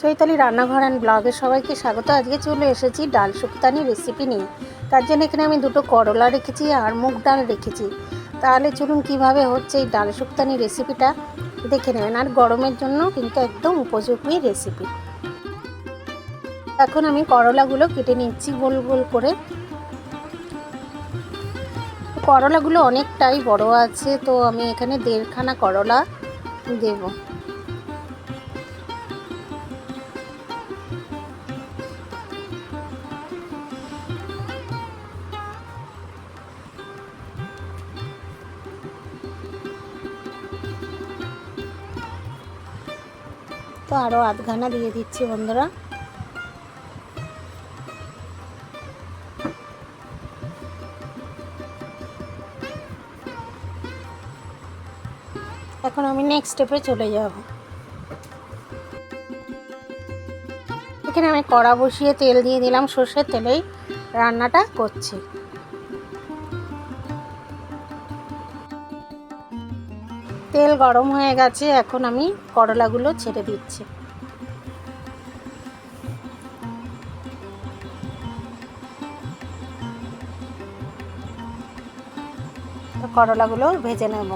চৈতালি রান্নাঘর অ্যান্ড ব্লগে সবাইকে স্বাগত। আজকে চলে এসেছি ডাল শুক্তানি রেসিপি নিয়ে। তার জন্য এখানে আমি দুটো করলা রেখেছি আর মুগ ডাল রেখেছি। তাহলে চলুন কীভাবে হচ্ছে এই ডাল শুক্তানি রেসিপিটা দেখে নেবেন। আর গরমের জন্য কিন্তু একদম উপযোগী রেসিপি এখন আমি করলাগুলো কেটে নিচ্ছি গোল গোল করে। করলাগুলো অনেকটাই বড় আছে, তো আমি এখানে দেড়খানা করলা দেবো। তো আরও আধখানা দিয়ে দিচ্ছি বন্ধুরা। এখন আমি নেক্সট স্টেপে চলে যাব। এখানে আমি কড়া বসিয়ে তেল দিয়ে দিলাম সর্ষের তেলেই রান্নাটা করছি। তেল গরম হয়ে গেছে, এখন আমি করলাগুলো ছেড়ে দিচ্ছি। করলাগুলো ভেজে নেব।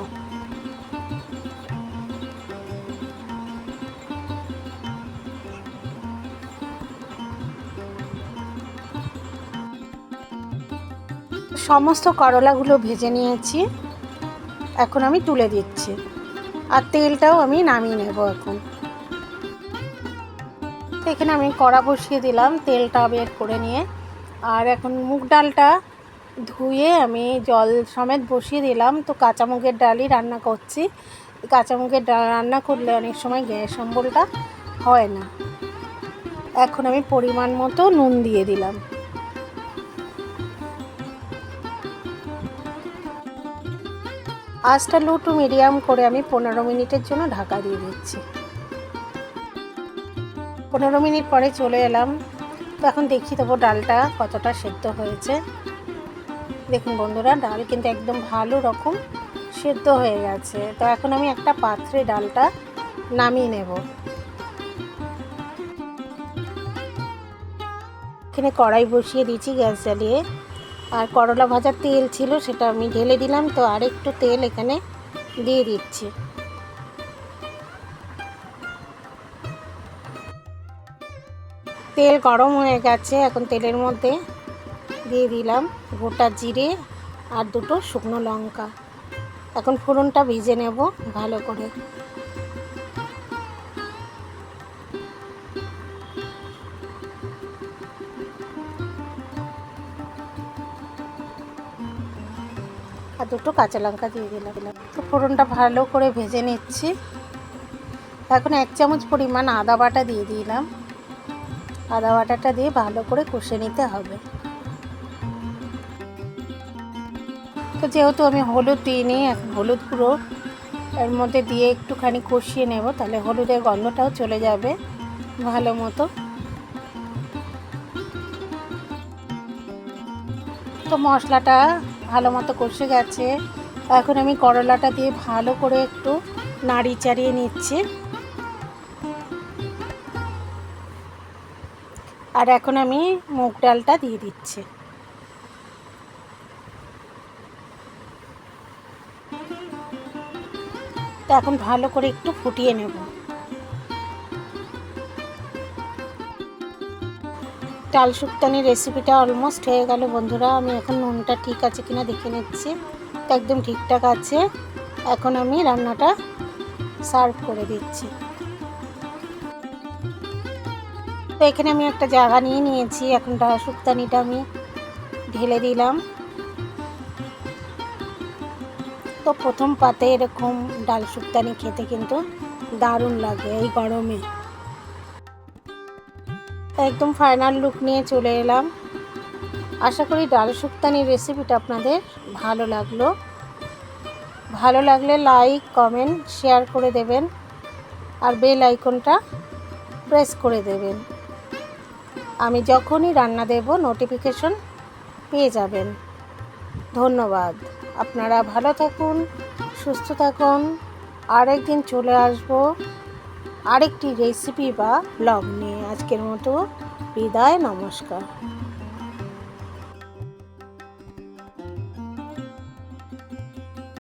সমস্ত করলাগুলো ভেজে নিয়েছি, এখন আমি তুলে দিচ্ছি। আর তেলটাও আমি নামিয়ে নেব এখন। এখানে আমি কড়া বসিয়ে দিলাম তেলটা বের করে নিয়ে। আর এখন মুগ ডালটা ধুয়ে আমি জল সমেত বসিয়ে দিলাম। তো কাঁচামুগের ডালই রান্না করছি। কাঁচা মুগের ডাল রান্না করলে অনেক সময় গ্যাস অম্বলটা হয় না। এখন আমি পরিমাণ মতো নুন দিয়ে দিলাম। আঁচটা লো টু মিডিয়াম করে আমি পনেরো মিনিটের জন্য ঢাকা দিয়ে দিচ্ছি। পনেরো মিনিট পরে চলে এলাম। তো এখন দেখি দেবো ডালটা কতটা সেদ্ধ হয়েছে। দেখুন বন্ধুরা, ডাল কিন্তু একদম ভালো রকম সেদ্ধ হয়ে গেছে। তো এখন আমি একটা পাত্রে ডালটা নামিয়ে নেব। এখানে কড়াই বসিয়ে দিয়েছি গ্যাস জ্বালিয়ে। আর করলা ভাজার তেল ছিল, সেটা আমি ঢেলে দিলাম, তো আর একটু তেল এখানে দিয়ে দিচ্ছি। তেল গরম হয়ে গেছে, এখন তেলের মধ্যে দিয়ে দিলাম গোটা জিরে আর দুটো শুকনো লঙ্কা। এখন ফোড়নটা ভিজে নেব ভালো করে। আর দুটো কাঁচা লঙ্কা দিয়ে দিলাম। তো ফোড়নটা ভালো করে ভেজে নিচ্ছি। এখন এক চামচ পরিমাণ আদা বাটা দিয়ে দিলাম। আদা বাটাটা দিয়ে ভালো করে কষে নিতে হবে। তো যেহেতু আমি হলুদ দিইনি, এখন হলুদ গুঁড়ো এর মধ্যে দিয়ে একটুখানি কষিয়ে নেব, তাহলে হলুদের গন্ধটাও চলে যাবে ভালো মতো। তো মশলাটা ভালো মতো কষে গেছে। এখন আমি করলাটা দিয়ে ভালো করে একটু নাড়ি চাড়িয়ে নিচ্ছি। আর এখন আমি মুগ ডালটা দিয়ে দিচ্ছি। তো এখন ভালো করে একটু ফুটিয়ে নেব। ডাল শুক্তানির রেসিপিটা অলমোস্ট হয়ে গেল, বন্ধুরা। আমি এখন নুনটা ঠিক আছে কিনা দেখে নিচ্ছি। একদম ঠিকঠাক আছে। এখন আমি রান্নাটা সার্ভ করে দিচ্ছি। তো এখানে আমি একটা জায়গা নিয়ে নিয়েছি। এখন ডাল শুক্তানিটা আমি ঢেলে দিলাম। তো প্রথম পাতে এরকম ডাল শুক্তানি খেতে কিন্তু দারুণ লাগে এই গরমে। একদম ফাইনাল লুক নিয়ে চলে এলাম। আশা করি ডাল শুক্তানির রেসিপিটা আপনাদের ভালো লাগল। ভালো লাগলে লাইক কমেন্ট শেয়ার করে দেবেন। আর বেল আইকনটা প্রেস করে দেবেন। আমি যখনই রান্না দেব নোটিফিকেশন পেয়ে যাবেন। ধন্যবাদ। আপনারা ভালো থাকুন, সুস্থ থাকুন। আরেকদিন চলে আসব। আরেকটি রেসিপি বা ব্লগ নিয়ে আজকের মতো বিদায় নমস্কার।